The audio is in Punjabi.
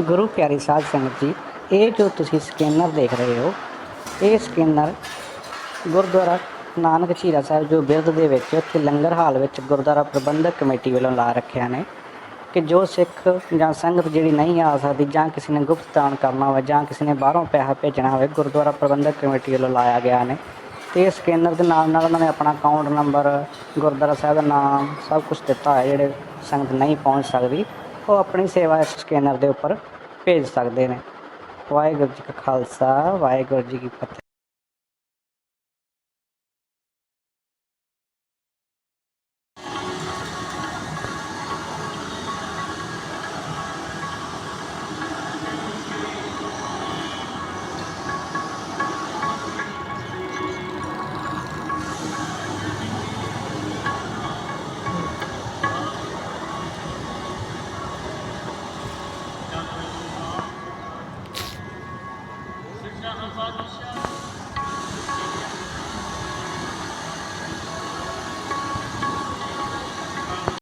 ਗੁਰੂ ਪਿਆਰੀ ਸਾਧ ਸੰਗਤ ਜੀ, ਇਹ ਜੋ ਤੁਸੀਂ ਸਕੈਨਰ ਦੇਖ ਰਹੇ ਹੋ, ਇਹ ਸਕੈਨਰ ਗੁਰਦੁਆਰਾ ਨਾਨਕ ਝੀਰਾ ਸਾਹਿਬ ਜੋ ਬਿਰਧ ਦੇ ਵਿੱਚ ਉੱਥੇ ਲੰਗਰ ਹਾਲ ਵਿੱਚ ਗੁਰਦੁਆਰਾ ਪ੍ਰਬੰਧਕ ਕਮੇਟੀ ਵੱਲੋਂ ਲਾ ਰੱਖਿਆ ਨੇ ਕਿ ਜੋ ਸਿੱਖ ਜਾਂ ਸੰਗਤ ਜਿਹੜੀ ਨਹੀਂ ਆ ਸਕਦੀ ਜਾਂ ਕਿਸੇ ਨੇ ਗੁਪਤ ਦਾਨ ਕਰਨਾ ਹੋਵੇ ਜਾਂ ਕਿਸੇ ਨੇ ਬਾਹਰੋਂ ਪੈਸਾ ਭੇਜਣਾ ਹੋਵੇ, ਗੁਰਦੁਆਰਾ ਪ੍ਰਬੰਧਕ ਕਮੇਟੀ ਵੱਲੋਂ ਲਾਇਆ ਗਿਆ ਨੇ। ਤੇ ਇਹ ਸਕੈਨਰ ਦੇ ਨਾਲ ਨਾਲ ਉਹਨਾਂ ਨੇ ਆਪਣਾ ਅਕਾਊਂਟ ਨੰਬਰ, ਗੁਰਦੁਆਰਾ ਸਾਹਿਬ ਦਾ ਨਾਮ, ਸਭ ਕੁਝ ਦਿੱਤਾ ਹੈ, ਜਿਹੜੇ ਸੰਗਤ ਨਹੀਂ ਪਹੁੰਚ ਸਕਦੀ। ਉਹ ਆਪਣੀ ਸੇਵਾ ਇਸ ਸਕੈਨਰ ਦੇ ਉੱਪਰ ਭੇਜ ਸਕਦੇ ਨੇ। ਵਾਹਿਗੁਰੂ ਜੀ ਕਾ ਖਾਲਸਾ, ਵਾਹਿਗੁਰੂ ਜੀ ਕੀ ਫਤਿਹ। Herren Vater,